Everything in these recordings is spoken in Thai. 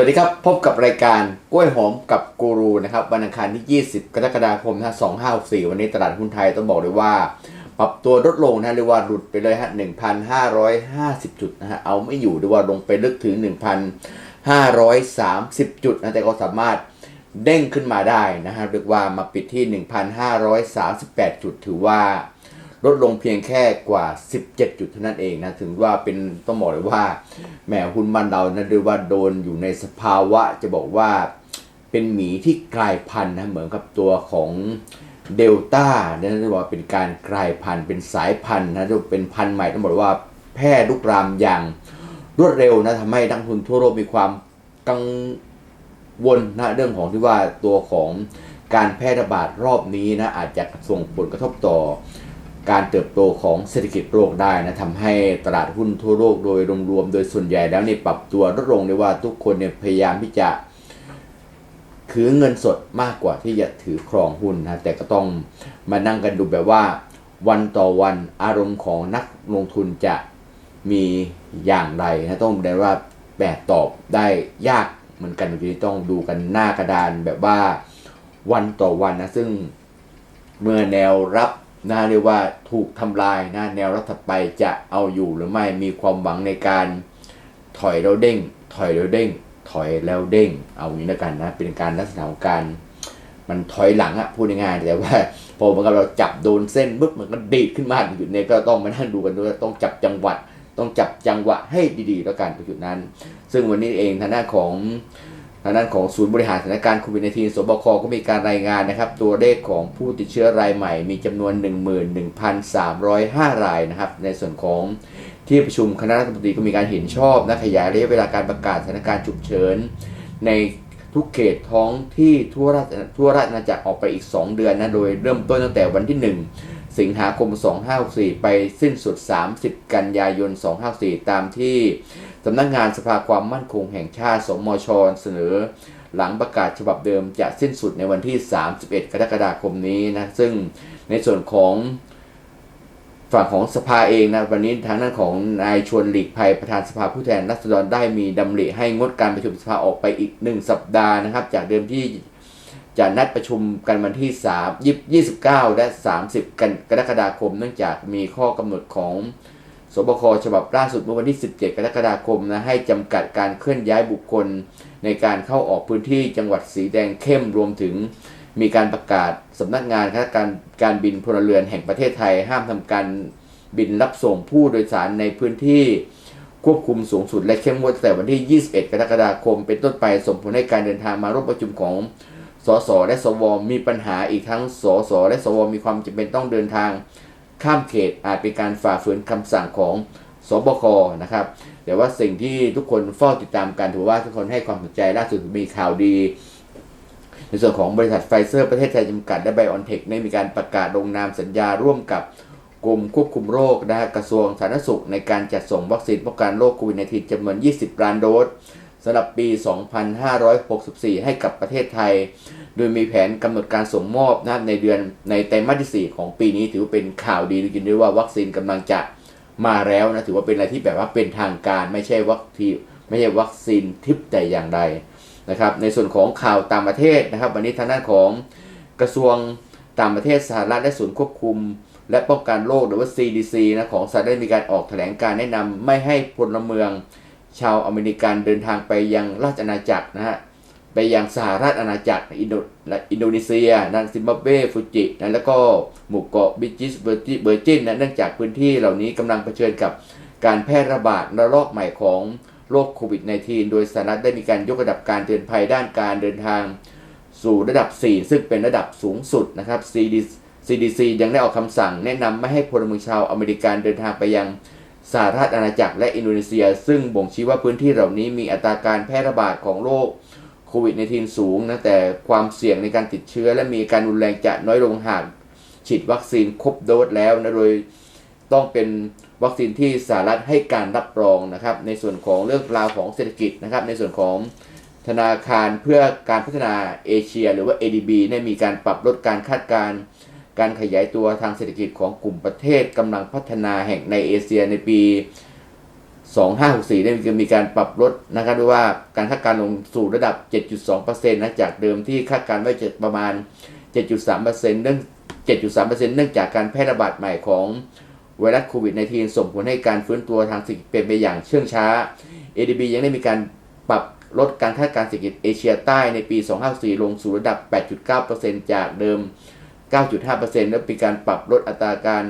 สวัสดีครับ พบกับรายการกล้วยหอมกับกูรูนะครับวันอังคารที่ 20 กรกฎาคมนะ2564 วันนี้ตลาดหุ้นไทยต้องบอกเลยว่า ปรับตัวลดลงนะเรียกว่าหลุดไปเลยฮะ1,550 จุดนะฮะเอาไม่อยู่เรียกว่าลงไปลึกถึง 1,530 จุดนะแต่ก็สามารถเด้งขึ้นมาได้นะฮะเรียกว่ามาปิดที่ 1,538 จุดถือว่า ลดลงเพียงแค่กว่า 17 จุดเท่านั้นเองนะถึงว่าเป็นต้องบอกเลยว่าแหมหุ้นบ้านเรานะเรียกว่าโดนอยู่ในสภาวะจะบอกว่าเป็นหมีที่กลายพันธุ์นะเหมือนกับตัวของเดลต้าเนี่ยเรียกว่าเป็นการกลายพันธุ์เป็นสายพันธุ์นะเรียกว่าเป็นพันธุ์ใหม่ต้องบอกว่าแพร่ลุกรามอย่างรวดเร็วนะทำให้นักลงทุนทั่วโลกมีความกังวลนะเรื่องของที่ว่าตัวของการแพร่ระบาดรอบนี้นะอาจจะส่งผลกระทบต่อ การเติบโตของเศรษฐกิจโลกได้นะทำให้ตลาดหุ้นทั่วโลกโดยรวมๆโดยส่วนใหญ่แล้วเนี่ยปรับตัวลดลงเลยว่าทุกคนเนี่ยพยายามที่จะถือเงินสดมากกว่าที่จะถือครองหุ้นนะแต่ก็ต้องมานั่งกันดูแบบว่าวันต่อวันอารมณ์ของนักลงทุนจะมีอย่างไรนะต้องได้ว่าแบบตอบได้ยากเหมือนกันทีนี้ต้องดูกันหน้ากระดานแบบว่าวันต่อวันนะซึ่งเมื่อแนวรับ นะเรียกว่าถูกทำลายนะแนวรับถัดไปจะเอาอยู่หรือไม่มีความหวังในการถอยแล้วเด้ง ถอยแล้วเด้ง ถอยแล้วเด้ง เอาอย่างนี้แล้วกันนะเป็นการลักษณะของการมันถอยหลังอะพูดง่ายๆแต่ว่าพอเมือนกับเราจับโดนเส้นปุ๊บมันก็ดีดขึ้นมาจุดนี้ก็ต้องมานั่งดูกันด้วยต้องจับจังหวะ ต้องจับจังหวะให้ดีๆแล้วกันจุดนั้น ซึ่งวันนี้เองทางด้านของ ทางด้านของศูนย์บริหารสถานการณ์โควิด -19 สบคก็มีการรายงานนะครับ ตัวเลขของผู้ติดเชื้อรายใหม่มีจำนวน 11,305 รายนะครับ ในส่วนของที่ประชุมคณะรัฐมนตรีก็มีการเห็นชอบนะขยายระยะเวลาการประกาศสถานการณ์ฉุกเฉินในทุกเขตท้องที่ทั่วราชทั่วราชอาณาจักรออกไปอีก 2 เดือนนะ โดยเริ่มต้นตั้งแต่วันที่ 1 สิงหาคม 2564 ไปสิ้นสุด 30 กันยายน 2564 ตามที่ สำนักงานสภาความมั่นคงแห่งชาติ สมชเสนอ หลังประกาศฉบับเดิมจะสิ้นสุดในวันที่ 31 กรกฎาคมนี้นะ ซึ่งในส่วนของฝั่งของสภาเองนะวันนี้ทางด้านของนายชวนหลีกภัยประธานสภาผู้แทนราษฎรได้มีดำริให้งดการประชุมสภาออกไปอีก 1 สัปดาห์นะครับ จากเดิมที่จะนัดประชุมกันวันที่3 29 และ 30 กันกรกฎาคม เนื่องจากมีข้อกำหนดของ สบคฉบับล่าสุดเมื่อวันที่ 17 กรกฎาคมนะให้จำกัดการเคลื่อนย้ายบุคคล ในการเข้าออกพื้นที่จังหวัดสีแดงเข้มรวมถึงมีการประกาศสำนักงานคณะการการบินพลเรือนแห่งประเทศไทย ห้ามทำการบินรับส่งผู้โดยสารในพื้นที่ควบคุมสูงสุดและเข้มงวดแต่วันที่ 21 กรกฎาคม เป็นต้นไปส่งผลให้การเดินทางมาร่วมประชุมของสสและสวมีปัญหาอีกทั้งสสและสวมีความจำเป็นต้องเดินทาง ข้ามเขตอาจเป็นการฝ่าฝืนคำสั่งของสบคนะครับ แต่ว่าสิ่งที่ทุกคนเฝ้าติดตามกันถือว่าทุกคนให้ความสนใจล่าสุดมีข่าวดี ในส่วนของบริษัทไฟเซอร์ประเทศไทยจำกัดและไบออนเทคได้มีการประกาศลงนามสัญญาร่วมกับกรมควบคุมโรคนะฮะกระทรวงสาธารณสุขในการจัดส่งวัคซีนป้องกันโรคโควิด -19 จำนวน 20 ล้านโดส สำหรับปี 2564 ให้กับประเทศไทย โดยมีแผนกำหนดการส่งมอบนะในเดือนในไตรมาสที่ 4 ของปีนี้ถือว่าเป็นข่าวดีจริงด้วยว่าวัคซีนกำลังจะมาแล้วนะถือว่าเป็นอะไรที่แบบว่าเป็นทางการไม่ใช่วัคซีนไม่ใช่วัคซีนทิพย์แต่อย่างใดนะครับในส่วนของข่าวต่างประเทศนะครับ วันนี้ทางด้านของกระทรวงต่างประเทศสหรัฐและศูนย์ควบคุม และป้องกันโรคหรือว่า CDC นะของสหรัฐได้มีการออกแถลงการแนะนำไม่ให้พลเมือง ชาวอเมริกันเดินทางไปยังราชอาณาจักรนะฮะไปยังสหราชอาณาจักรอินโดอินโดนีเซียนะซิมบับเวฟูจินะแล้วก็หมู่เกาะบิจิสเบอร์จิเบอร์จินนะเนื่องจากพื้นที่เหล่านี้กำลังเผชิญกับการแพร่ระบาดระลอกใหม่ของโรคโควิด -19 โดยสหรัฐได้มีการยกระดับการเตือนภัยด้านการเดินทางสู่ระดับ 4 ซึ่งเป็นระดับสูงสุดนะครับ CDC CDC ยังได้ออกคำสั่งแนะนำไม่ให้พลเมืองชาวอเมริกันเดินทางไปยัง สหราชอาณาจักรและอินโดนีเซีย ซึ่งบ่งชี้ว่าพื้นที่เหล่านี้มีอัตราการแพร่ระบาดของโรคโควิด -19 สูงนะแต่ความเสี่ยงในการติดเชื้อ และมีการรุนแรงจะน้อยลงหากฉีดวัคซีนครบโดสแล้วนะโดยต้องเป็นวัคซีนที่สหรัฐให้การรับรองนะครับ ในส่วนของเรื่องราวของเศรษฐกิจนะครับ ในส่วนของธนาคารเพื่อการพัฒนาเอเชีย หรือว่า ADB ได้มีการปรับลดการคาดการณ์ การขยายตัวทางเศรษฐกิจของกลุ่มประเทศกำลังพัฒนาแห่งในเอเชียในปี 2564 ได้มีการปรับลดนะครับด้วยว่าการคาดการณ์ลงสู่ระดับ 7.2%นะจากเดิมที่คาดการณ์ไว้จะประมาณ 7.3%เนื่อง7.3%เนื่องจากการแพร่ระบาดใหม่ของไวรัสโควิด -19 ส่งผลให้การฟื้นตัวทางเศรษฐกิจเป็นไปอย่างเชื่องช้า ADB ยังได้มีการปรับลดการคาดการณ์เศรษฐกิจเอเชียใต้ในปี 2564 ลงสู่ระดับ 8.9%จากเดิม 9.5%และมีการปรับลดอัตราการ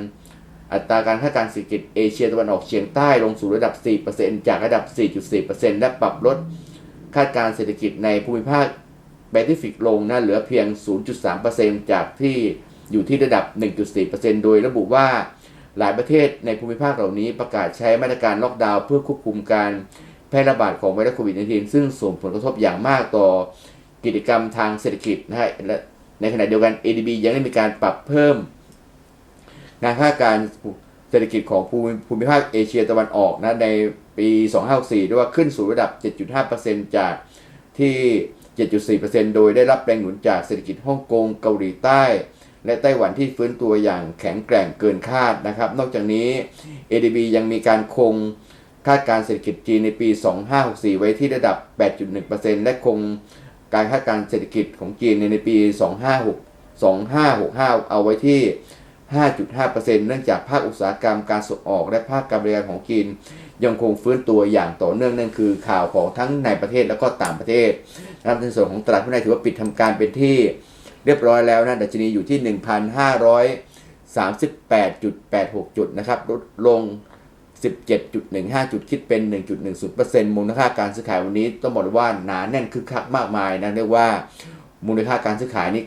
อัตราการคาดการณ์เศรษฐกิจเอเชียตะวันออกเฉียงใต้ลงสู่ระดับ 4%จากระดับ 4.4%และปรับลดคาดการณ์เศรษฐกิจในภูมิภาคแปซิฟิกลงนะเหลือเพียง 0.3%จากที่อยู่ที่ระดับ 1.4%โดยระบุว่าหลายประเทศในภูมิภาคเหล่านี้ประกาศใช้มาตรการล็อกดาวน์เพื่อควบคุมการแพร่ระบาดของไวรัสโควิด -19 ซึ่งส่งผลกระทบอย่างมากต่อกิจกรรมทางเศรษฐกิจนะฮะและ ในขณะเดียวกัน ADB ยังได้มีการปรับเพิ่ม งานคาดการเศรษฐกิจของภูมิภูมิภาคเอเชียตะวันออกนะในปี 2564 ด้วยว่าขึ้นสู่ระดับ 7.5%จากที่ 7.4%โดยได้รับแรงหนุนจากเศรษฐกิจฮ่องกงเกาหลีใต้ และไต้หวันที่ฟื้นตัวอย่างแข็งแกร่งเกินคาดนะครับ นอกจากนี้ ADB ยังมีการคงคาดการเศรษฐกิจจีนในปี 2564 ไว้ที่ระดับ 8.1%และคง การคาดการณ์เศรษฐกิจของจีนในปี 256 2565 เอาไว้ที่ 5.5%เนื่องจากภาคอุตสาหกรรมการส่งออกและภาคการบริการของจีนยังคงฟื้นตัวอย่างต่อเนื่องนั่นคือข่าวของทั้งในประเทศแล้วก็ต่างประเทศนะครับในส่วนของตลาดหุ้นไทยถือว่าปิดทำการเป็นที่เรียบร้อยแล้วนะดัชนีอยู่ที่ 1,538.86 จุดนะครับลดลง 17.15 จุดคิดเป็น 1.10%มูลค่าการซื้อขายวันนี้ต้องบอกว่าหนาแน่นคึกคักมากมายนะเรียกว่ามูลค่าการซื้อขายนี่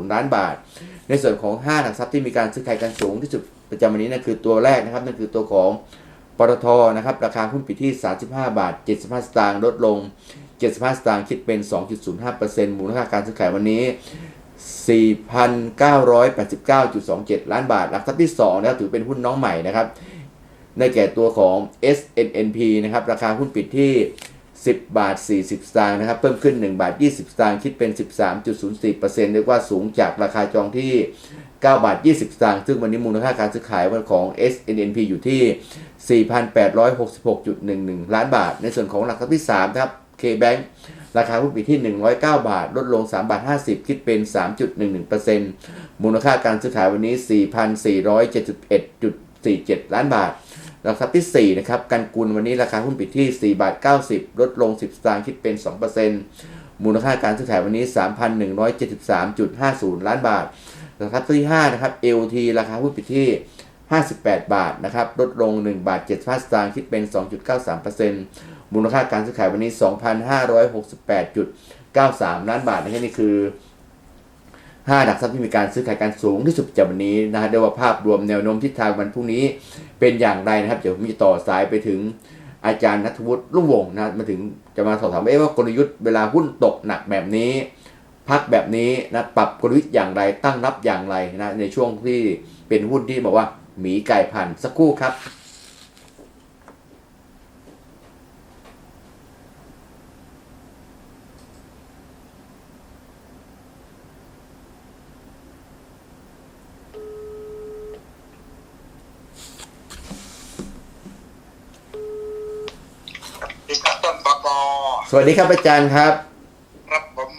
92,951.80 ล้านบาท ในส่วนของ 5 หลักทรัพย์ที่มีการซื้อขายกันสูงที่สุดประจำวันนี้นั่นคือตัวแรกนะครับ นั่นคือตัวของปตทนะครับ ราคาหุ้นปิดที่ 35 บาท 75 สตางค์ลดลง 75 สตางค์คิดเป็น 2.05%มูลค่าการซื้อขายวันนี้ 4,989.27 ล้านบาท หลักทรัพย์ที่2นะครับถือเป็นหุ้นน้องใหม่นะครับได้แก่ตัวของ SNNP นะครับ ราคาหุ้นปิดที่ 10 บาท 40 สตางค์นะครับ เพิ่มขึ้น 1 บาท 20 สตางค์ คิดเป็น 13.04%เรียกว่าสูงจากราคาจองที่ 9 บาท 20 สตางค์ ซึ่งวันนี้มูลค่าการซื้อขายวันของ SNNP อยู่ที่ 4,866.11 ล้านบาท ในส่วนของหลักทรัพย์ที่3นะครับ KBank ราคาหุ้นปิดที่ 109 บาท ลดลง 3 บาท 50 คิดเป็น 3.11%มูลค่าการซื้อขายวันนี้ 4,471.47 ล้านบาทหลักทรัพย์ที่ 4 นะครับ กันกุลวันนี้ราคาหุ้นปิดที่ 4 บาท 90 ลดลง 10 สตางค์คิดเป็น 2%มูลค่าการซื้อขายวันนี้ 3,173.50 ล้านบาทหลักทรัพย์ที่ 5 นะครับ LT ราคาหุ้นปิดที่ 58 บาทนะครับ ลดลง 1 บาท 75 สตางค์คิดเป็น 2.93% มูลค่าการซื้อขายวันนี้ 2,568.93 ล้านบาทนะครับนี่คือ 5 หลักทรัพย์ที่มีการซื้อขายกันสูงที่สุดจากวันนี้นะฮะเรียกว่าภาพรวมแนวโน้มทิศทางวันพรุ่งนี้เป็นอย่างไรนะครับ เดี๋ยวผมจะต่อสายไปถึงอาจารย์นัทวุฒิรุ่งวงนะมาถึงจะมาสอบถามเอ๊ะว่ากลยุทธ์เวลาหุ้นตกหนักแบบนี้ พักแบบนี้นะปรับกลยุทธ์อย่างไรตั้งรับอย่างไรนะในช่วงที่เป็นหุ้นที่บอกว่าหมีไก่พันสักครู่ครับ ดิฉันต้นปก ส วัสดีครับอาจารย์ครับ ครับผม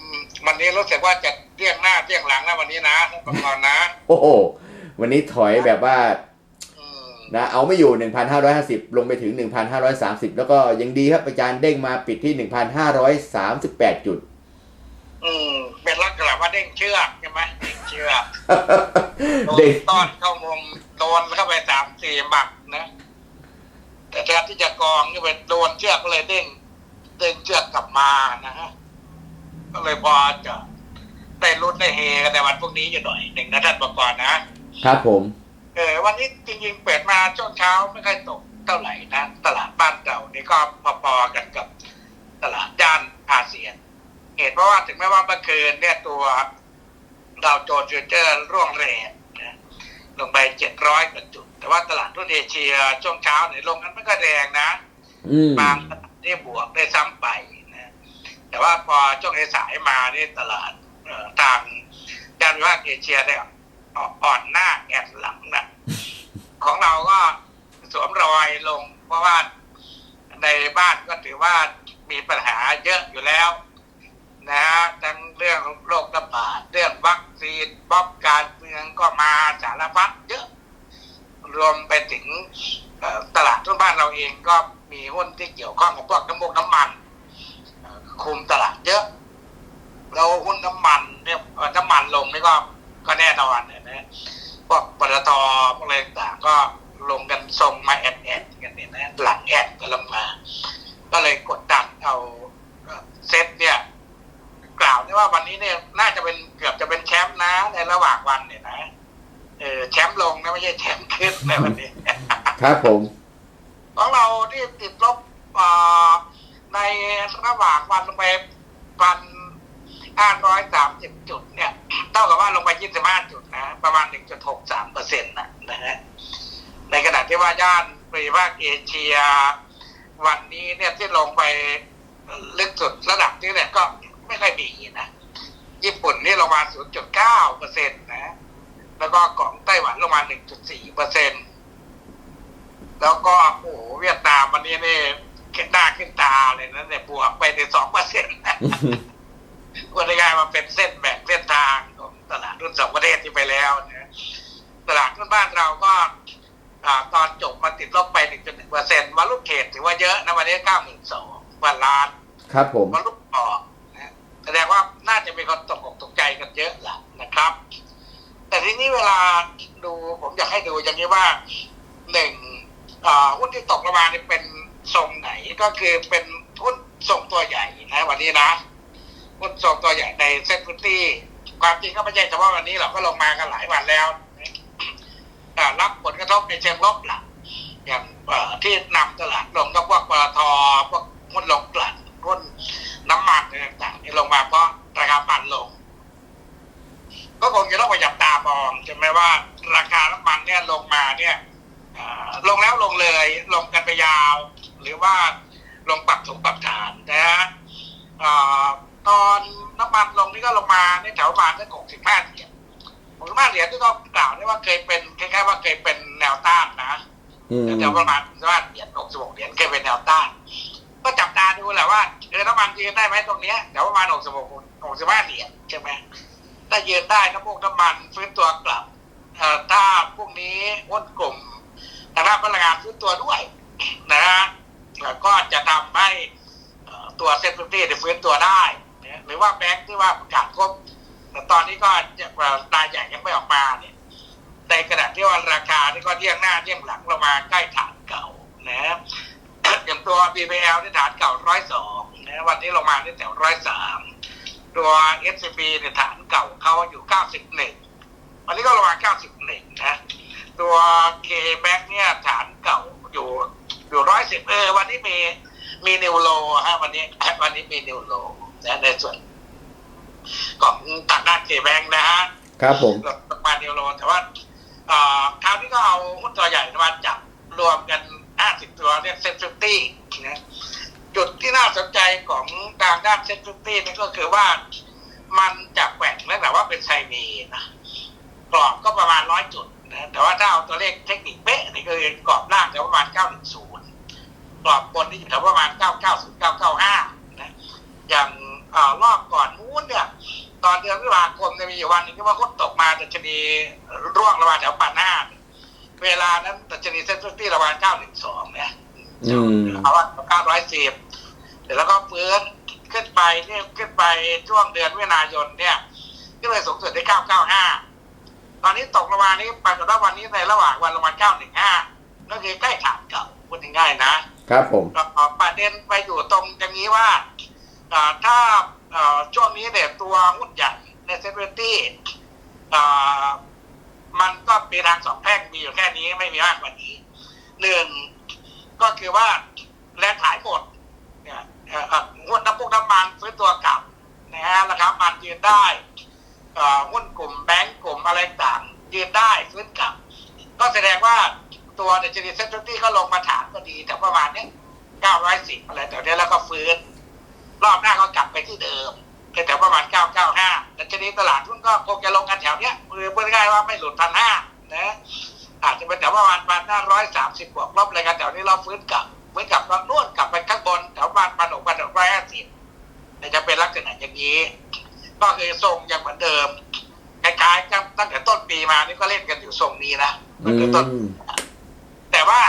วันนี้รู้สึกว่าจะเรียงหน้าเรียงหลังนะวันนี้นะท่านปกรนะ โอ้โหวันนี้ถอยแบบว่าอืมนะเอาไม่อยู่ 1,550 ลงไปถึง 1,530 แล้วก็ยังดีครับอาจารย์เด้งมาปิดที่ 1,538 จุด อืมเป็นลักษณะว่าเด้งเชือกใช่ไหมเด้งเชือกโดเด้นงต้อนเข้าวงโดนเข้าไปสามสี่หมักนะ แต่แทนที่จะกองก็ไปโดนเชือกก็เลยเด้ง เด้งเชือกกลับมานะฮะก็เลยพอจะได้ลุ้นได้เฮกันในวันพรุ่งนี้อยู่หน่อยหนึ่งนะท่านปกรนะครับผม เออวันนี้จริงๆเปิดมาช่วงเช้าไม่ค่อยตกเท่าไหร่นะตลาดบ้านเรานี่ก็พอๆกันกับตลาดด้านอาเซียน เหตุเพราะว่าถึงแม้ว่าเมื่อคืนเนี่ยตัวดาวโจนส์ฟิวเจอร์ร่วงแรงนะลงไปเจ็ดร้อยกว่าจุด แต่ว่าตลาดทุนเอเชียช่วงเช้าเนี่ยลงกันไม่ค่อยแรงนะอืมบางตลา ดได้บวกได้ซ้ำไปนะแต่ว่าพอช่วงสายๆมานี่ตลาดเอ่อทางด้านวิภาคเอเชียเนี่ยอ่อนหน้าแอบหลังนะของเราก็อยลง เพราะว่าในบ้านก็ถือว่ามีปัญหาเยอะอยู่แล้วนะฮะทั้งเรื่องโรคระบาดเรื่องวัคซีนบ๊อบการเมืองก็มาสารพัดเยอะ รวมไปถึงตลาดทุนบ้านเราเองก็มีหุ้นที่เกี่ยวข้องกับพวกน้ำมันน้ำมันคุมตลาดเยอะ แล้วหุ้นน้ำมันเนี่ยน้ำมันลงนี่ก็ก็แน่นอนเนี่ยนะพวกปตทพวกอะไรต่างก็ลงกันทรงมาแอดแอดกันเนี่ยนะหลังแอดก็ลงมา ก็เลยกดดันเอาเอ่อเซ็ตเนี่ยกล่าวได้ว่าวันนี้เนี่ยน่าจะเป็นเกือบจะเป็นแชมป์นะในระหว่างวันเนี่ยนะ เออแชมป์ลงนะไม่ใช่แชมป์ขึ้นในวันนี้ ครับผมของเราที่ติดลบเอ่อในระหว่างวันลงไปพันห้าร้อยสามสิบจุดเนี่ยเท่ากับว่าลงไปยี่สิบห้าจุดนะ ประมาณหนึ่งจุดหกสามเปอร์เซ็นต์นะนะฮะในขณะที่ว่าย่านปริภาคเอเชีย วันนี้เนี่ยที่ลงไปลึกสุดระดับนี้เนี่ยก็ไม่ค่อยมีนะ ญี่ปุ่นนี่ลงมา0.9เปอร์เซ็นต์นะ แล้วก็ของไต้หวันลงมา 1.4เปอร์เซ็นต์แล้วก็โอ้โหเวียดนามวันนี้นี่ขึ้นหน้าขึ้นตาเลยนะเนี่ยบวกไปในสองเปอร์เซ็นต์ก็ได้กลายมาเป็นเส้นแบ่งเส้นทางของตลาดรุ่นสองประเทศที่ไปแล้วนะตลาดรุ่นบ้านเราก็อ่าตอนจบมาติดลบไป1.1เปอร์เซ็นต์วันลูกเขตถือว่าเยอะนะวันนี้ 92,000พันล้าน ครับผมวันลูกออกนะแสดงว่าน่าจะมีคนตกอกตกใจกันเยอะแหละนะครับ แต่ทีนี้เวลาดูผมอยาก ให้ดูอย่างนี้ว่าหนึ่งหุ้นที่ตกลงมาเนี่ยเป็นทรงไหนก็คือเป็นหุ้นทรงตัวใหญ่นะวันนี้นะหุ้นทรงตัวใหญ่ในเซ็ตพื้นที่ความจริงก็ไม่ใช่เฉพาะวันนี้หรอกก็ลงมากันหลายวันแล้วรับผลกระทบในเชิงลบหลักอย่างที่นำตลาดลงก็พวกปตทพวกหุ้นลงกลั่นหุ้นน้ำมันต่างๆนี่ลงมาเพราะราคามันลง ก็คงจะต้องไปจับตามองใช่ไหมว่า ราคาน้ำมันเนี่ยลงมาเนี่ยอ่าลงแล้วลงเลยลงกันไปยาว หรือว่าลงปรับถงปรับฐานนะฮะอ่าตอนน้ำมันลงนี่ก็ลงมาในแถวประมาณสักหกสิบห้าเหรียญหกสิบห้าเหรียญที่ก็กล่าวได้ว่าเคยเป็นคล้ายๆว่าเคยเป็นแนวต้านนะอืมแถวประมาณสิบห้าเหรียญหกสิบหกเหรียญเคยเป็นแนวต้าน ก็จับตาดูแหละว่าเออน้ำมันยืนได้ไหมตรงเนี้ยแถวประมาณหกสิบหกหกสิบห้าเหรียญใช่ไหม ถ้ายืนได้น้ำมูกน้ำมันฟื้นตัวกลับถ้าพวกนี้หุ้นกลุ่มทางด้านพลังงานฟื้นตัวด้วยนะฮะก็จะทำให้ตัวเซ็นทรัลตี้ฟื้นตัวได้หรือว่าแบงค์ที่ว่าประกาศครบแต่ตอนนี้ก็รายใหญ่ยังไม่ออกมาเนี่ยในขณะที่ว่าราคานี่ก็เลี่ยงหน้าเลี่ยงหลังลงมาใกล้ฐานเก่านะอย่างตัว BBL ที่ฐานเก่าร้อยสองนะวันนี้ลงมาที่แถวร้อยสาม ตัว SCB เนี่ยฐานเก่าเขาอยู่ 91 วันนี้ก็ลงมา 91 นะ ตัว K Bank เนี่ยฐานเก่าอยู่อยู่ 110 เออ วันนี้มีมีนิวโลฮะวันนี้วันนี้มีนิวโลนะในส่วนของทางด้าน K Bank นะฮะครับผมลดลงมานิวโลแต่ว่าเอ่อคราวนี้ก็เอาหุ้นตัวใหญ่มาจับรวมกัน 50 ตัวเรียกเซ็นทรัลตี้นะ จุดที่น่าสนใจของทางด้านเซ็นทรัลตี้นี่ก็คือว่ามันจะแกว่งแล้วแต่ว่าเป็นไซเมนะกรอบก็ประมาณร้อยจุดนะแต่ว่าถ้าเอาตัวเลขเทคนิคเป๊ะนี่คือกรอบล่างจะประมาณ 910 กรอบบนนี่อยู่แถวประมาณ 990 995 นะ อย่างเอ่อรอบก่อนนู้นเนี่ยตอนเดือนพฤษภาคมเนี่ยมีอยู่วันหนึงที่ว่าหุ้นตกมาดัชนีร่วงระหว่างแถวปานหน้าเนี่ยเวลานั้นดัชนีเซ็นทรัลตี้ระหว่าง912 เนี่ยอืมเอาว่าเก้าร้อยสิบ เสร็จแล้วก็ฟื้นขึ้นไปเนี่ยขึ้นไปช่วงเดือนมิถุนายนเนี่ยขึ้นไปสูงสุดที่เก้าเก้าห้าตอนนี้ตกลงมานี่ปรากฏว่าวันนี้ในระหว่างวันลงมาเก้าหนึ่งห้าก็คือใกล้ฐานเก่าพูดง่ายๆนะครับผมก็ประเด็นไปอยู่ตรงอย่างนี้ว่าอ่าถ้าอ่าช่วงนี้เนี่ยตัวหุ้นใหญ่ในเซ็นเวตี้มันก็มีทางสองแพร่งมีอยู่แค่นี้ไม่มีมากกว่านี้หนึ่งก็คือว่าแรงขายหมดเนี่ย หุ้นน้ำพุน้ำมันฟื้นตัวกลับนะฮะราคามันยืนได้หุ้นกลุ่มแบงก์กลุ่มอะไรต่างยืนได้ฟื้นกลับ ก็แสดงว่าตัวเดจินีเซ็นทรัลตี้ก็ลงมาฐานก็ดีแต่ประมาณนี้เก้าร้อยสิบอะไรแต่เนี้ยแล้วก็ฟื้น รอบหน้าก็กลับไปที่เดิมแถวประมาณเก้าเก้าห้าดัชนีตลาดหุ้นก็คงจะลงกันแถวเนี้ยคือพูดง่ายว่าไม่หลุดพันห้านะอาจจะเป็นแต่ว่าประมาณห้าร้อยสามสิบวกลบอะไรกันแถวนี้เราฟื้นกลับ มือนกับเรานวดกลับไปข้างบนแถวบ้านพันหกพันหกร้อยห้าสิบจะเป็นลักษณะอย่างนี้ ก็คือทรงยังเหมือนเดิมคล้ายๆกันตั้งแต่ต้นปีมานี่ก็เล่นกันอยู่ทรงนี้นะอืตั้งแต่ต้นมแต่ว่า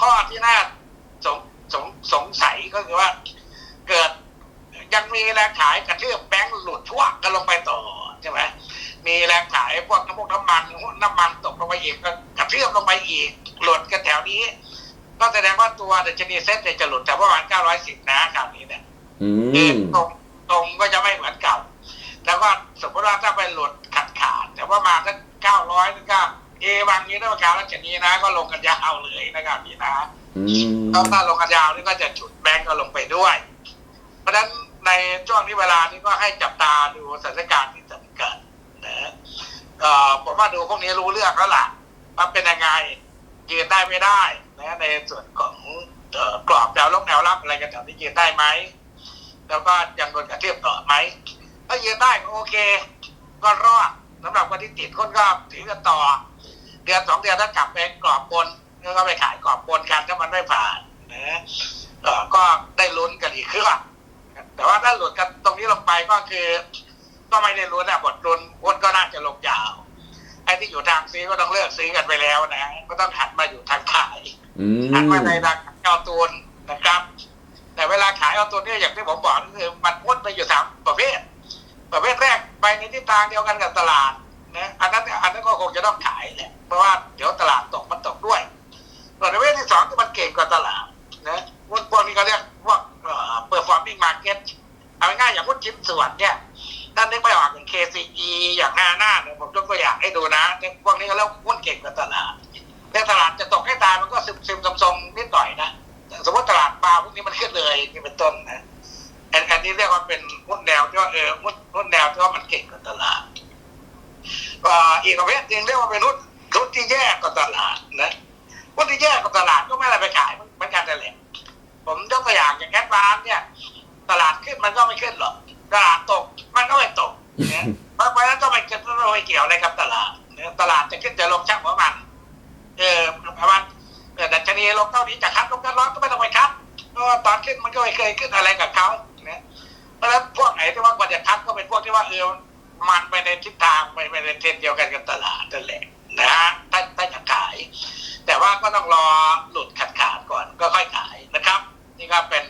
ข้อที่น่าสงสงสงสัยก็คือว่า เกิดยังมีแรงขายกระเทือบแบงค์หลุดทั่วกันลงไปต่อใช่ไหมมีแรงขายพวกน้ำมันน้ำมันน้ำมันตกลงไปอีกก็กระเทือบลงไปอีกหลุดกันแถวนี้ ก็แสดงว่าตัวดัชนีเซ็ตเนี่ยจะหลุดแต่ประมาณ910นะคราวนี้เนี่ยอืคือมตรงตรงก็จะไม่เหมือนเก่า แล้วก็สมมติว่าถ้าไปหลุดขาดขาดแต่ว่ามาสักเก้าร้อยนึงก็เอบางนี้ถ้าราคาลักษณะนี้นะ ก็ลงกันยาวเลยนะครับพี่นะอืมแล้วถ้าลงกันยาวนี่ก็จะฉุดแบงก์ก็ลงไปด้วย เพราะฉะนั้นในช่วงนี้เวลานี้ก็ให้จับตาดูสถานการณ์ที่จะเกิดนะเอ่อผมว่าดูพวกนี้รู้เรื่องแล้วล่ะว่าเป็นยังไง ยืนได้ไม่ได้นะในส่วนของออกรอบแนวลบแนวรับอะไรกันแถวนี้ยืนได้ไหมแล้วก็ยังโดนกระเทียบต่อไหมถ้ายืนได้ก็โอเค ก็รอดสำหรับคนที่ติดคนก็ถือกันต่อ เดือนสองเดือนถ้ากลับไปกรอบบนก็ไปขายกรอบบนกันถ้ามันไม่ผ่านนะก็ได้ลุ้นกันอีกครื่งแต่ว่าถ้าหลุดกันตรงนี้ลงไปก็คือ ก็ไม่ได้ลุ้นอะบทลุ้นวน ต้องหันมาอยู่ทางขายอืหันมมาในราคาเอาตูนนะครับ แต่เวลาขายเอาตูนเนี่ยอย่างที่ผมบอกก็คือมันพ้นไปอยู่สามประเภท ประเภทแรกไปในทิศทางเดียวกันกับตลาดนะอันนั้นอันนั้นก็คงจะต้องขายแหละเพราะว่าเดี๋ยวตลาดตกมันตกด้วยส่วนประเภทที่สองที่มันเก่งกว่าตลาดนะพวกพวกนี้เขาเรียกพวกเอ่อ performing market เอาง่ายๆอย่างพวกชิ้นส่วนเนี่ยท่านนึกไม่ออกอย่าง KCE อย่างหน้าหน้าเนี่ยผมยกตัวอย่างให้ดูนะเนี่ยพวกนี้เขาเรียกหุ้นเก่งกว่าตลาด ถ้าตลาดจะตกให้ตายมันก็ซึมซึมๆทรงๆนิดหน่อยนะสมมติตลาดปลาพวกนี้มันขึ้นเลยนี่เป็นต้นนะอันอันนี้เรียกว่าเป็นหุ้นแนวที่ว่าเออหุ้นหุ้นแนวที่ว่ามันเก่งกว่าตลาดอีกประเภทหนึ่งเรียกว่าเป็นหุ้น ไม่เคยขึ้นอะไรกับเขาเนี่ยเพราะฉะนั้นพวกไหนที่ว่าควรจะคัดก็เป็นพวกที่ว่าเออมันไปในทิศทางไปไปในเทรนด์เดียวกันกับตลาดนั่นแหละนะฮะถ้าถ้าจะขาย แต่ว่าก็ต้องรอหลุดขาดขาดๆก่อนก็ค่อยขายนะครับ นี่ก็เป็น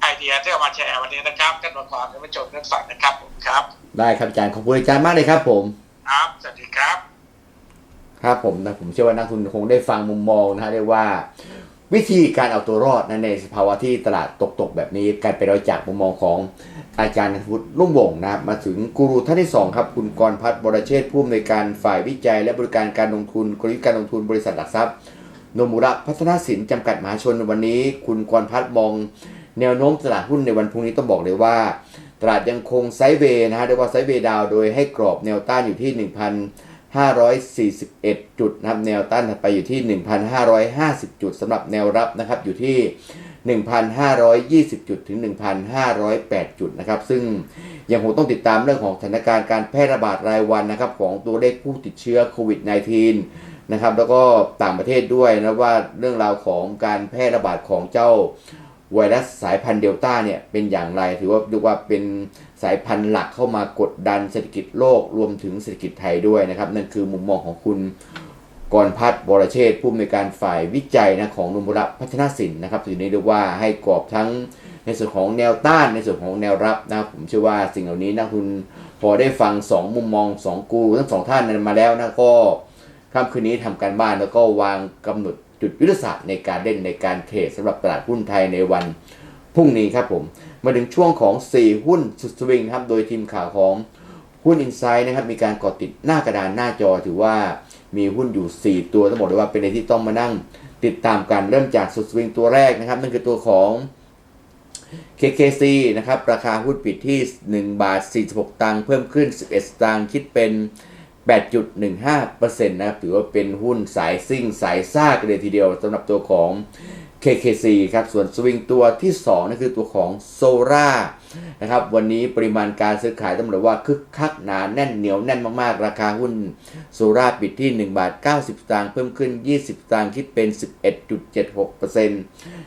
ไอเดียที่เอามาแชร์วันนี้นะครับท่านผู้ชมท่านผู้ชมท่านฟังนะครับผมครับ ได้ครับอาจารย์ขอบคุณอาจารย์มากเลยครับ ผมครับสวัสดีครับครับผมนะผมเชื่อว่านักทุนคงได้ฟังมุมมองนะฮะเรียกว่า วิธีการเอาตัวรอดนะในสภาวะที่ตลาดตกๆแบบนี้การไปเราจากมุมมองของอาจารย์นัทวุฒิลุ่มวงนะครับมาถึงกูรูท่านที่สองครับ คุณกรพัฒน์บรเชษฐ์ผู้อำนวยการฝ่ายวิจัย และบริการการลงทุนกลยุทธ์การลงทุนบริษัทหลักทรัพย์โนมุระพัฒนาสินจำกัดมหาชนวันนี้ คุณกรพัฒน์มอง แนวโน้มตลาดหุ้นในวันพรุ่งนี้ต้องบอกเลยว่า ตลาดยังคงไซด์เวย์นะฮะเรียกว่าไซด์เวย์ดาวโดยให้กรอบแนวต้านอยู่ที่ 1,541 จุดนะครับแนวต้านถัดไปอยู่ที่ 1,550 จุดสำหรับแนวรับนะครับอยู่ที่ 1,520 จุดถึง 1,508 จุดนะครับซึ่งยังคงต้องติดตามเรื่องของสถานการณ์การแพร่ระบาดรายวันนะครับของตัวเลขผู้ติดเชื้อโควิด -19 นะครับแล้วก็ต่างประเทศด้วยนะว่าเรื่องราวของการแพร่ระบาดของเจ้า ไวรัสสายพันธุ์เดลต้าเนี่ยเป็นอย่างไร ถือว่าดูว่าเป็นสายพันธุ์หลักเข้ามากดดันเศรษฐกิจโลกรวมถึงเศรษฐกิจไทยด้วยนะครับ นั่นคือมุมมองของคุณกรพัฒน์บรเชษฐ์ผู้อำนวยการฝ่ายวิจัยนะของนุมุระพัฒนาสินนะครับถือได้เรียกว่าให้กรอบทั้งในส่วนของแนวต้านในส่วนของแนวรับนะผมเชื่อว่าสิ่งเหล่านี้นักทุนพอได้ฟังสองมุมมองสองกูทั้งสองท่านนั้นมาแล้วนะก็ค่ำคืนนี้ทำการบ้านแล้วก็วางกำหนด จุดยุทธศาสตร์ในการเล่นในการเทรดสำหรับตลาดหุ้นไทยในวันพรุ่งนี้ครับผม มาถึงช่วงของ 4 หุ้นสุดสวิงครับ โดยทีมข่าวของหุ้นอินไซด์นะครับ มีการกดติดหน้ากระดานหน้าจอถือว่ามีหุ้นอยู่ 4 ตัวต้องบอกเลยว่าเป็นในที่ต้องมานั่งติดตามกันเริ่มจากสุดสวิงตัวแรกนะครับ นั่นคือตัวของ KKC นะครับ ราคาหุ้นปิดที่1บาท46 ตังค์เพิ่มขึ้น 11ตางค์คิดเป็น 8.15%นะครับถือว่าเป็นหุ้นสายซิ่งสายซ่ากันเลยทีเดียวสำหรับตัวของ KKC ครับ ส่วนสวิงตัวที่2นั่นคือตัวของโซรานะครับ วันนี้ปริมาณการซื้อขายต้องบอกว่าคึกคักหนาแน่นเหนียวแน่นมากๆ ราคาหุ้นโซราปิดที่ 1 บาท 90 สตางค์เพิ่มขึ้น 20 สตางค์คิดเป็น 11.76%น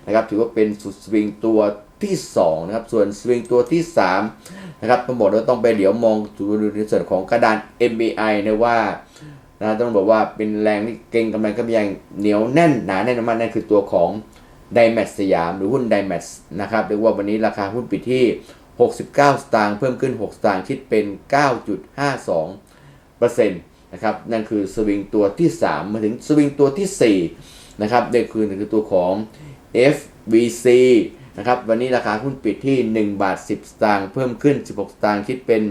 ะครับ ถือว่าเป็นสุดสวิงตัว ที่2นะครับส่วนสวิงตัวที่3นะครับต้องบอกว่าต้องไปเหลียวมองดูในส่วนของกระดาน MBI นะว่านะต้องบอกว่าเป็นแรงที่เก่งกำลังกำยังเหนียวแน่นหนาแน่นมากนั่นคือตัวของไดแมทสยามหรือหุ้นไดแมทนะครับเรียกว่าวันนี้ราคาหุ้นปิดที่ 69 สตางค์เพิ่มขึ้น 6 สตางค์คิดเป็น 9.52%นะครับนั่นคือสวิงตัวที่ 3 มาถึงสวิงตัวที่4นะครับนั่นคือนั่นคือตัวของ FVC นะครับวันนี้ราคาหุ้นปิดที่ 1 บาท 10 สตางค์เพิ่มขึ้น 16 สตางค์คิดเป็น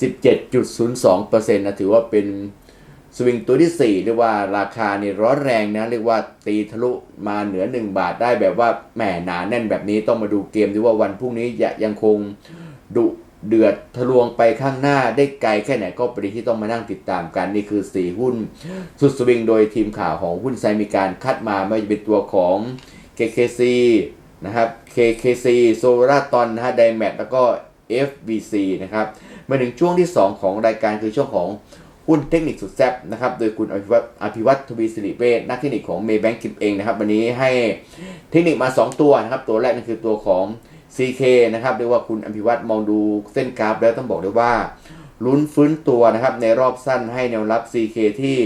17.02%นะถือว่าเป็นสวิงตัวที่ 4 เรียกว่าราคานี่ร้อนแรงนะเรียกว่าตีทะลุมาเหนือ 1 บาทได้แบบว่าแหมหนาแน่นแบบนี้ต้องมาดูเกมดูว่าวันพรุ่งนี้จะยังคงดุเดือดทะลวงไปข้างหน้าได้ไกลแค่ไหนก็เป็นที่ต้องมานั่งติดตามกัน นี่คือ 4 หุ้น สุดสวิงโดยทีมข่าวของหุ้นไซมีการคัดมาไม่ว่าจะเป็นตัวของ KKC นะครับ KKC โซลาตอนนะฮะไดแมทแล้วก็ FBC นะครับ มาถึงช่วงที่ 2 ของรายการคือช่วงของหุ้นเทคนิคสุดแซ่บนะครับ โดยคุณอภิวัตอภิวัตทวีสิริเวชนักเทคนิคของ Maybank คิมเองนะครับ วันนี้ให้เทคนิคมา 2 ตัวนะครับ ตัวแรกนั่นคือตัวของ CK นะครับเรียกว่าคุณอภิวัตมองดูเส้นกราฟ แล้วต้องบอกเลยว่าลุ้นฟื้นตัวนะครับ ในรอบสั้นให้แนวรับ CK ที่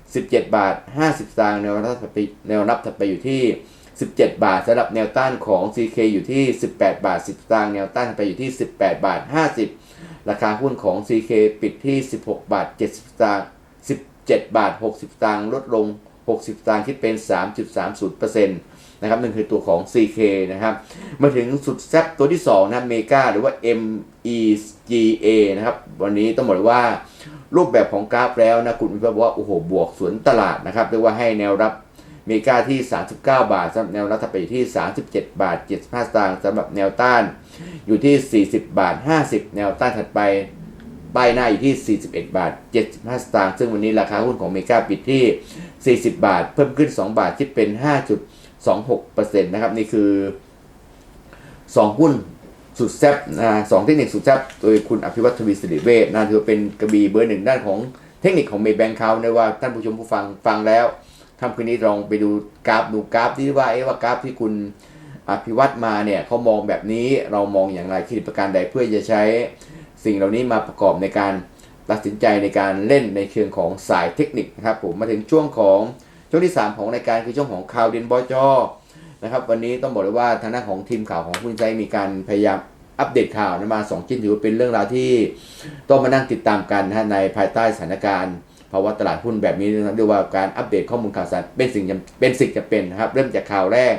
17 บาท 50สตางค์แนวรับถัดไปแนวรับถัดไปอยู่ที่ 17 บาทสำหรับแนวต้านของ CK อยู่ที่ 18 บาท 10 สตางค์แนวต้านไปอยู่ที่ 18 บาท 50 ราคาหุ้นของ CK ปิดที่ 16 บาท 70 สตางค์17 บาท 60 สตางค์ลดลง 60 สตางค์คิดเป็น 3.30%นะครับนั่นคือตัวของ CK นะครับ มาถึงสุดแซ่บตัวที่ 2 นะเมกาหรือว่า MEGA นะครับ วันนี้ต้องบอกเลยว่ารูปแบบของกราฟแล้วนะ คุณวิพากษ์บอกว่า โอ้โห บวกสวนตลาดนะครับเรียกว่าให้แนวรับ มีกาที่ 39 บาทสำหรับแนวรับถัดไปอยู่ที่ 37 บาท 75 สตางค์สำหรับแนวต้านอยู่ที่ 40 บาท 50 แนวต้านถัดไปป้ายหน้าอยู่ที่ 41 บาท 75 สตางค์ซึ่งวันนี้ราคาหุ้นของเมกาปิดที่ 40 บาท เพิ่มขึ้น 2 บาทคิดเป็น 5.26%นะครับนี่คือ 2 หุ้นสุดแซ่บนะสองเทคนิคสุดแซ่บโดยคุณอภิวัตทวีสิริเวชนะถือเป็นกระบี่เบอร์หนึ่งด้านของเทคนิคของเมย์แบงค์เขานะว่าท่านผู้ชมผู้ฟังฟังแล้ว ค่ำคืนนี้ลองไปดูกราฟดูกราฟที่ว่าเอ๊ะว่ากราฟที่คุณอภิวัตมาเนี่ยเขามองแบบนี้เรามองอย่างไรคิดประการใดเพื่อจะใช้สิ่งเหล่านี้มาประกอบในการตัดสินใจในการเล่นในเชิงของสายเทคนิคนะครับผมมาถึงช่วงของช่วงที่ 3 ของรายการคือช่วงของข่าวเด่นบอจอนะครับวันนี้ต้องบอกเลยว่าทางด้านของทีมข่าวของคุณใจมีการพยายามอัปเดตข่าวนะมาสองชิ้นถือว่าเป็นเรื่องราวที่ต้องมานั่งติดตามกันนะในภายใต้สถานการณ์ ภาวะตลาดหุ้นแบบนี้นะครับเรียกว่าการอัปเดตข้อมูลข่าวสารเป็นสิ่งจำเป็นสิ่งจำเป็นนะครับ เริ่มจากข่าวแรก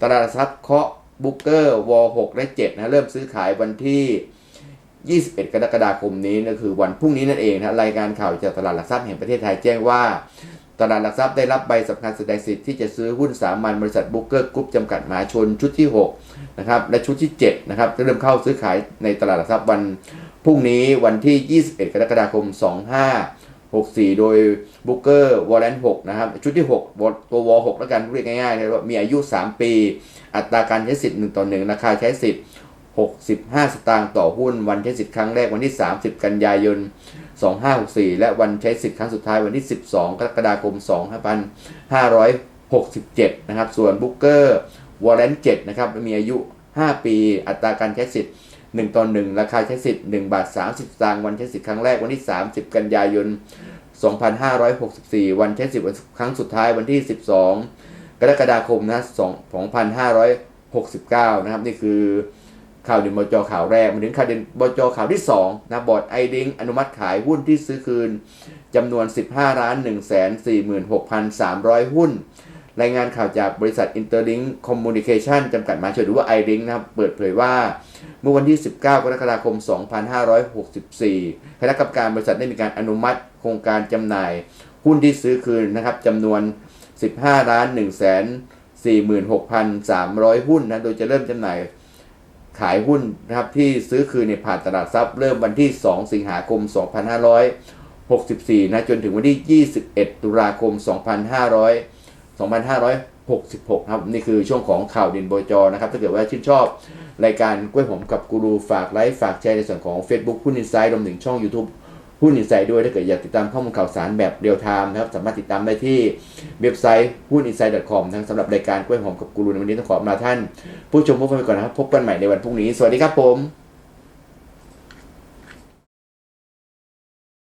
ตลาดหลักทรัพย์เคาะบุ๊กเกอร์วอ6และ7นะเริ่มซื้อขายวันที่ 21 กรกฎาคมนี้ก็คือวันพรุ่งนี้นั่นเองนะรายการข่าวจากตลาดหลักทรัพย์แห่งประเทศไทยแจ้งว่า ตลาดหลักทรัพย์ได้รับใบสำคัญแสดงสิทธิ์ที่จะซื้อหุ้นสามัญบริษัทบุ๊กเกอร์กรุ๊ปจำกัดมหาชนชุดที่6นะครับและชุดที่7นะครับจะเริ่มเข้าซื้อขายในตลาดหลักทรัพย์วันพรุ่งนี้วันที่ 21 กรกฎาคม 64 โดยบุกเกอร์วอลเลน6นะครับ ชุดที่ 6 ตัววอ6แล้วกันเรียกง่ายๆนะว่ามีอายุ 3 ปี อัตราการใช้สิทธิ์ 1 ต่อ 1 ราคาใช้สิทธิ์ 65 สตางค์ต่อหุ้น วันใช้สิทธิ์ครั้งแรกวันที่ 30 กันยายน 2564 และวันใช้สิทธิ์ครั้งสุดท้ายวันที่ 12 กรกฎาคม 2567 นะครับ ส่วนบุกเกอร์วอลเลน7นะครับ มีอายุ 5 ปี อัตราการใช้สิทธิ์ 1ต่อ1ราคาใช้สิทธิ์1บาท30สตางค์วันใช้สิทธิ์ครั้งแรกวันที่ 30 กันยายน 2564 วันใช้สิทธิ์ครั้งสุดท้ายวันที่ 12 กรกฎาคมนะ2569 นะครับ นี่คือข่าวเด่นบจข่าวแรกมาถึงข่าวเด่นบจข่าวที่2นะบอร์ดไอดิงอนุมัติขายหุ้นที่ซื้อคืนจำนวน 15ล้าน1 4 6 3 0 0 หุ้น รายงานข่าวจากบริษัท Interlink Communication จำกัดมหาชนหรือว่า i-Link นะครับเปิดเผยว่า เมื่อวันที่ 19 กรกฎาคม 2564 คณะกรรมการบริษัทได้มีการอนุมัติโครงการจำหน่าย หุ้นที่ซื้อคืนนะครับจำนวน 15ล้าน1 4 6 3 0 0 หุ้นนะโดยจะเริ่มจำหน่ายขายหุ้นนะครับที่ซื้อคืนในผ่านตลาดทรัพย์เริ่มวันที่ 2 สิงหาคม 2564 นะจนถึงวันที่ 21 ตุลาคม 2500 2,566 ครับ นี่คือช่วงของข่าวด่นโบจอนะครับ ถ้าเกิดว่าชื่นชอบรายการกล้วยหอมกับกูรูฝากไลค์ฝากแชร์ในส่วนของ Facebook หุ้นอินไซด์รวมถึงช่อง YouTube หุ้นอินไซด์ด้วยถ้าเกิดอยากติดตามข้อมูลข่าวสารแบบเรียลไทม์นะครับ สามารถติดตามได้ที่เว็บไซต์หุ้นอินไซด์ .com ทั้งสำหรับรายการกล้วยหอมกับกูรูในวันนี้ต้องขอลาท่าน ผู้ชมผู้ฟังไปก่อนนะครับพบกันใหม่ในวันพรุ่งนี้สวัสดีครับผม